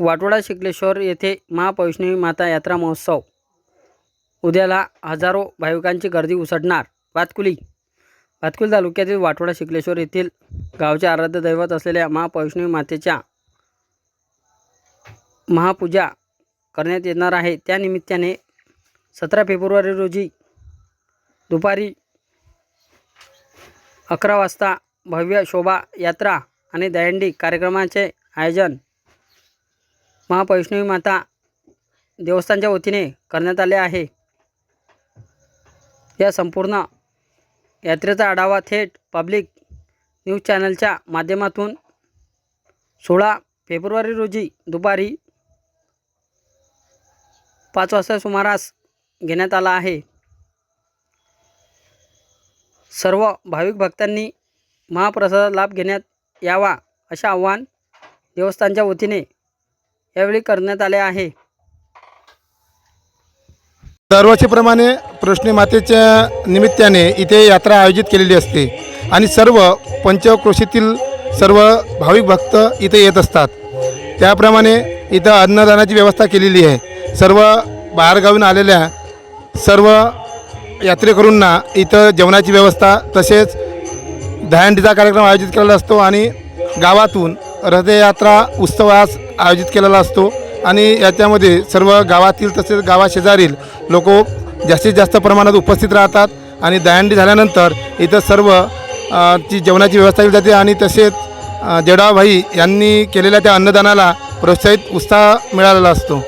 वाटोडा शिकलेश्वर येथे महावैष्णवी माता यात्रा महोत्सव. उद्याला हजारो भाविकांची गर्दी उसटणार. भातकुली भातकुली तालुक्यातील वाटोडा शिकलेश्वर येथील गावचे आराध्य दैवत असलेल्या महावैष्णवी मातेच्या महापूजा करण्यात येणार आहे. त्यानिमित्ताने सतरा फेब्रुवारी रोजी दुपारी अकरा वाजता भव्य शोभा यात्रा आणि दहंडी कार्यक्रमाचे आयोजन महावैष्णवी माता देवस्थानच्या वतीने करण्यात आले आहे. या संपूर्ण यात्रेचा आढावा थेट पब्लिक न्यूज चॅनलच्या माध्यमातून सोळा फेब्रुवारी रोजी दुपारी पाच वाजता सुमारास घेण्यात आला आहे. सर्व भाविक भक्तांनी महाप्रसादाचा लाभ घेण्यात यावा असे आव्हान देवस्थानच्या वतीने यावेळी करण्यात आले आहे. दरवर्षीप्रमाणे प्रश्न मातेच्या निमित्ताने इथे यात्रा आयोजित केलेली असते आणि सर्व पंचक्रोशीतील सर्व भाविक भक्त इथे येत असतात. त्याप्रमाणे इथं अन्नदानाची व्यवस्था केलेली आहे. सर्व बाहेरगावून आलेल्या सर्व यात्रेकरूंना इथं जेवणाची व्यवस्था तसेच दहांडीचा कार्यक्रम आयोजित केलेला असतो आणि गावातून रथयात्रा उत्सवास आयोजित केलेला असतो आणि याच्यामध्ये सर्व गावातील तसेच गावाशेजारील लोक जास्तीत जास्त प्रमाणात उपस्थित राहतात आणि दहंडी झाल्यानंतर इथं सर्व ची जेवणाची व्यवस्था केली जाते आणि तसेच जडाभाई यांनी केलेल्या त्या अन्नदानाला प्रोत्साहित उत्साह मिळालेला असतो.